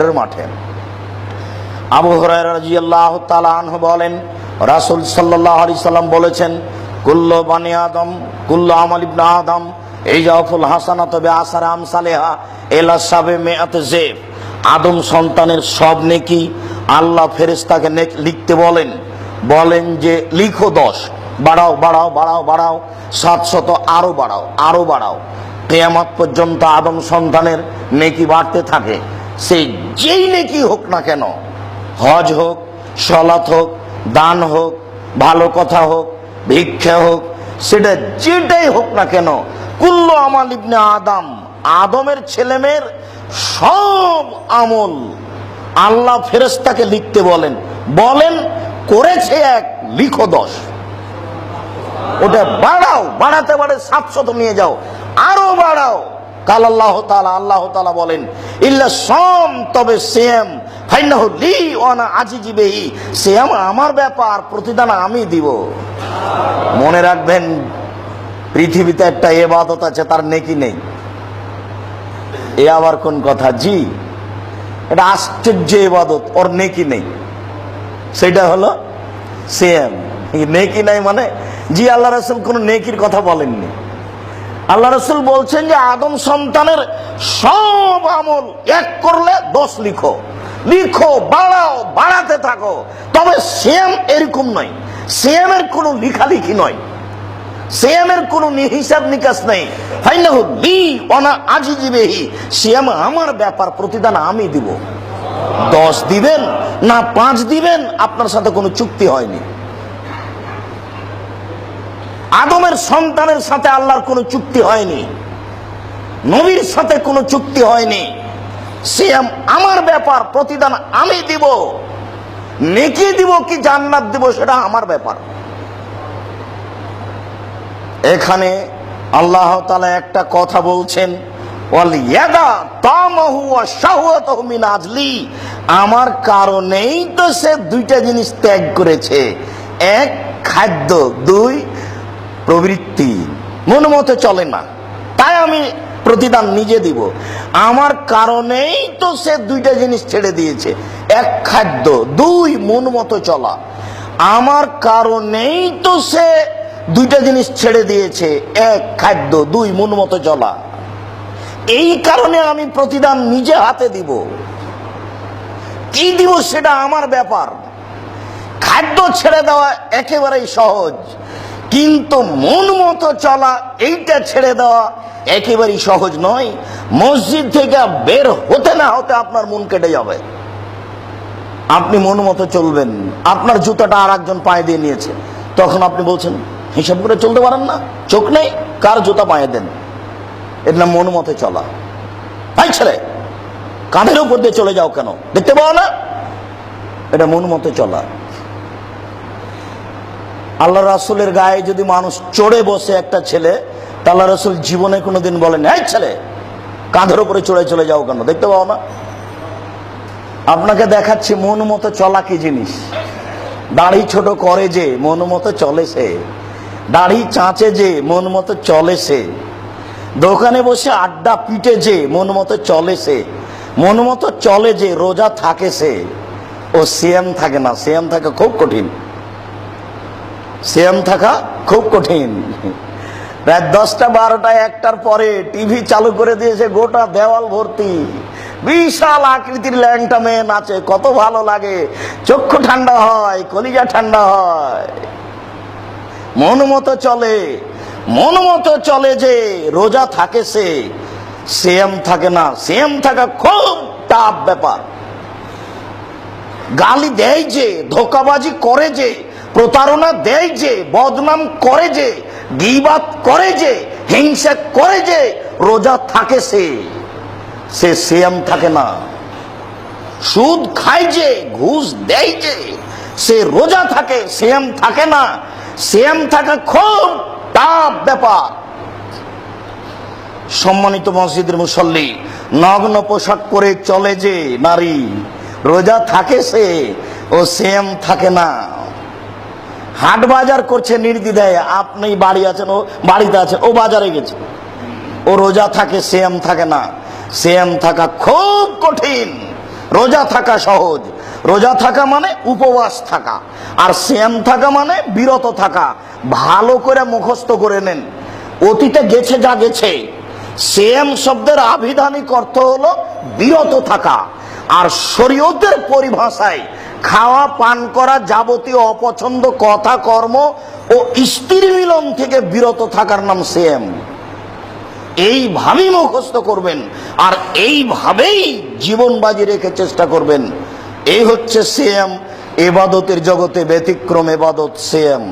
মাঠে। আবু হরাইরা রাদিয়াল্লাহু তাআলা আনহু বলেন, রাসূল সাল্লাল্লাহু আলাইহি সাল্লাম বলেছেন, কুল্লু বানি আদম, কুল্লু আমাল ইবনে আদম, ইজাফুল হাসানাত বি আসার আমসালিহা ইলা সাবে মিআত জিব আদম সন্তানের সব নেকি আল্লাহ ফেরেশতাকে নেক- লিখতে বলেন। বলেন যে, লিখো দশ, বাড়াও বাড়াও বাড়াও বাড়াও, সাতশত আরও বাড়াও আরও বাড়াও। কেয়ামত পর্যন্ত আদম সন্তানের নেকি বাড়তে থাকে। সে যেই নেকি হোক না কেন, হজ হোক, সলাৎ হোক, দান হোক, ভালো কথা হোক, ভিক্ষা হোক, সেটা যেটাই হোক না কেন, কুল্ল আমাল ইবনে আদম, আদমের ছেলেমেয়ের সব আমল আল্লাহ ফেরেস্তাকে লিখতে বলেন। বলেন, করেছে এক লিখো দশ। ওটা বাড়াও, বাড়াতে বাড়ে সাতশত নিয়ে যাও, আরও বাড়াও। কাল আল্লাহ তালা আল্লাহ তালা বলেন, ইল্লা সম, তবে সেম ফাইনাহ লি ওয়ানা আজি জিবেহি সেম আমার ব্যাপার, প্রতিদান আমি দিব। মনে রাখবেন, পৃথিবীতে একটা এবাদত আছে, তার নেকি নেই। এ আবার কোন কথা? জি, এটা আশ্চর্য এবাদত ওর নেকি নেই। সেটা হলো সেম নেকি নাই মানে জি, আল্লাহ রসুল কোন নেকির কথা বলেননি। আল্লাহ রসুল বলছেন যে আদম সন্তানের সব আমল এক করলে দশ লিখো। লিখো, বাড়াও, বাড়াতে থাকো। তবে সেম এরকম নয়। সেমের কোনো লিখালিখি নয়। সিয়ামের কোনো হিসাব নিকাশ নেই। ফাইনাহু লি অনা আজি জিবেহি সিয়াম আমার ব্যাপার প্রতিদান আমি দিব। দশ দিবেন না পাঁচ দিবেন, আপনার সাথে কোনো চুক্তি হয়নি। আদমের সন্তানের সাথে আল্লাহর কোনো চুক্তি হয়নি। নবীর সাথে কোনো চুক্তি হয়নি। সিয়াম আমার ব্যাপার, প্রতিদান আমি দিব। নেকি দিব কি জান্নাত দিব সেটা আমার ব্যাপার। এখানে আল্লাহ তালা একটা কথা বলছেন আমার কারণেই তো সে দুইটা জিনিস ত্যাগ করেছে। এক, খাদ্য। দুই প্রবৃত্তি। মন মতো চলে না। তাই আমি প্রতিদান নিজে দিব। আমার কারণেই তো সে দুইটা জিনিস ছেড়ে দিয়েছে। এক খাদ্য, দুই মন মতো চলা। আমার কারণেই তো সে দুইটা জিনিস ছেড়ে দিয়েছে। এক খাদ্য, দুই মন মতো চলা। এই কারণে আমি প্রতিদান নিজে হাতে দিব। কি দিব সেটা আমার ব্যাপার। খাদ্য ছেড়ে দেওয়া একেবারেই সহজ। কিন্তু মন মতো চলা, এইটা ছেড়ে দেওয়া একেবারেই সহজ নয়। মসজিদ থেকে বের হতে না হতে আপনার মন কেটে যাবে। আপনি মন মতো চলবেন। আপনার জুতাটা আর একজন পায়ে দিয়ে নিয়েছে। তখন আপনি বলছেন, হিসাব করে চলতে পারেন না। চোখ নেই। কার জুতা পায়ে দেন? এর নাম মন মতো চলা। ভাই ছেলে, কাঁধের উপর দিয়ে চলে যাও কেন? দেখতে পাও না? এটা মন মতো চলা। আল্লাহ রাসুলের গায়ে যদি মানুষ চড়ে বসে একটা ছেলে, তা আল্লাহ রাসুল জীবনে কোনোদিন বলেন, এই ছেলে, কাঁধের উপরে চড়ে চলে যাও কেন? দেখতে পাও না? আপনাকে দেখাচ্ছি মন মতো চলা কি জিনিস? দাড়ি ছোট করে যে মন মতো চলে সে। দাড়ি চাঁচে যে মন মতো চলে সে। দোকানে বসে আড্ডা পিটে যে মন মতো চলে সে। মন মতো চলে যে রোজা থাকে সে। ও সিএম থাকে না সিএম থাকে খুব কঠিন। সিএম থাকা খুব কঠিন। রাত দশটা বারোটা একটার পরে টিভি চালু করে দিয়েছে গোটা দেওয়াল ভর্তি। বিশাল আকৃতির ল্যাংটা মেয়ে নাচে, কত ভালো লাগে। চক্ষু ঠান্ডা হয়, কলিজা ঠান্ডা হয়। মন মতো চলে, মন মতো চলে যে রোজা থাকে সে। সেম থাকে না সেম থাকা খুব টাফ ব্যাপার। গালি দেয় যে, ধোকাবাজি করে যে প্রতারণা দেয় যে, বদনাম করে যে গিবাত করে যে, হিংসা করে যে, রোজা থাকে সে। সে সেম থাকে না। সুদ খায় যে, ঘুষ দেয় যে, সে রোজা থাকে সেম থাকে না। সেম থাকা খুব টাফ ব্যাপার। সম্মানিত মসজিদের মুসল্লি, নগ্ন পোশাক পরে চলে যে নারী, রোজা থাকে সে, ও সেম থাকে না। হাট বাজার করছে নির্দ্বিধায়। আপনি বাড়ি আছেন, ও বাড়িতে আছেন, ও বাজারে গেছে। ও রোজা থাকে সেম থাকে না। সেম থাকা খুব কঠিন। রোজা থাকা সহজ। রোজা থাকা মানে উপবাস থাকা। আর শ্যাম থাকা মানে বিরত থাকা। ভালো করে মুখস্থ করে নেন। অতীতে গেছে যা গেছে। সেম শব্দের আবিধানিক অর্থ হলো বিরত থাকা। আর শরীয়তের পরিভাষায় খাওয়া, পান করা যাবতীয় অপছন্দ, কথা, কর্ম ও স্ত্রীর মিলন থেকে বিরত থাকার নাম সেম এইভাবেই মুখস্থ করবেন আর এইভাবেই জীবন বাজি রেখে চেষ্টা করবেন। এই হচ্ছে সেম এবাদতের জগতে ব্যতিক্রম এবাদত সেম